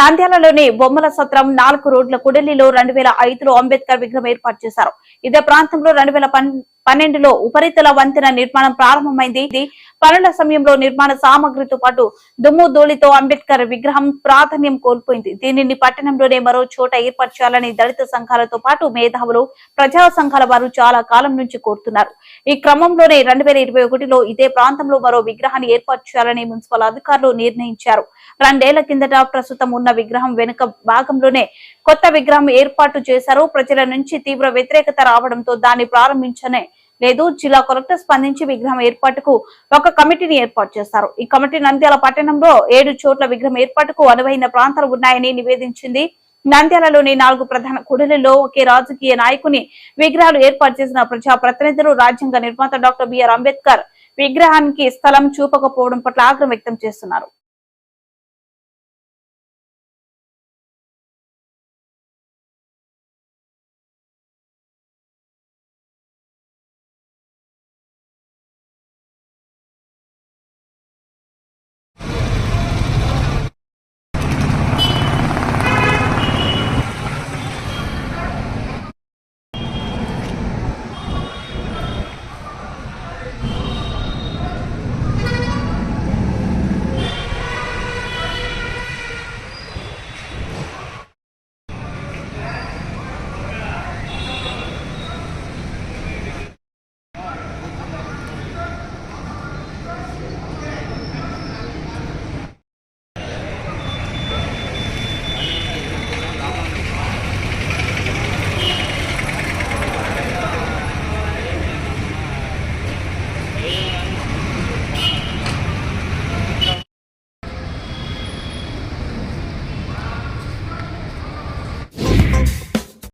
నంద్యాలలోని బొమ్మల సత్రం నాలుగు రోడ్ల కుడలిలో రెండు వేల ఐదులో అంబేద్కర్ విగ్రహం ఏర్పాటు చేశారు. ఇదే ప్రాంతంలో రెండు వేల పన్నెండులో ఉపరితల వంతెన నిర్మాణం ప్రారంభమైంది. ఇది పనుల సమయంలో నిర్మాణ సామగ్రితో పాటు దుమ్ము ధూళితో అంబేద్కర్ విగ్రహం ప్రాధాన్యం కోల్పోయింది. దీనిని పట్టణంలోనే మరో చోట ఏర్పరచాలని దళిత సంఘాలతో పాటు మేధావులు ప్రజా సంఘాల వారు చాలా కాలం నుంచి కోరుతున్నారు. ఈ క్రమంలోనే రెండు వేల ఇరవై ఒకటిలో ఇదే ప్రాంతంలో మరో విగ్రహాన్ని ఏర్పాటు చేయాలని మున్సిపల్ అధికారులు నిర్ణయించారు. రెండేళ్ళ కిందట ప్రస్తుతం ఉన్న విగ్రహం వెనుక భాగంలోనే కొత్త విగ్రహం ఏర్పాటు చేశారు. ప్రజల నుంచి తీవ్ర వ్యతిరేకత రావడంతో దాన్ని ప్రారంభించనే లేదు జిల్లా కలెక్టర్ స్పందించి విగ్రహం ఏర్పాటుకు ఒక కమిటీని ఏర్పాటు చేస్తారు. ఈ కమిటీ నంద్యాల పట్టణంలో ఏడు చోట్ల విగ్రహం ఏర్పాటుకు అనువైన ప్రాంతాలు ఉన్నాయని నివేదించింది. నంద్యాలలోని నాలుగు ప్రధాన కూడలిలో ఒకే రాజకీయ నాయకుని విగ్రహాలు ఏర్పాటు చేసిన ప్రజా ప్రతినిధులు రాజ్యాంగ నిర్మాత డాక్టర్ బిఆర్ అంబేద్కర్ విగ్రహానికి స్థలం చూపకపోవడం పట్ల ఆగ్రహం వ్యక్తం చేస్తున్నారు.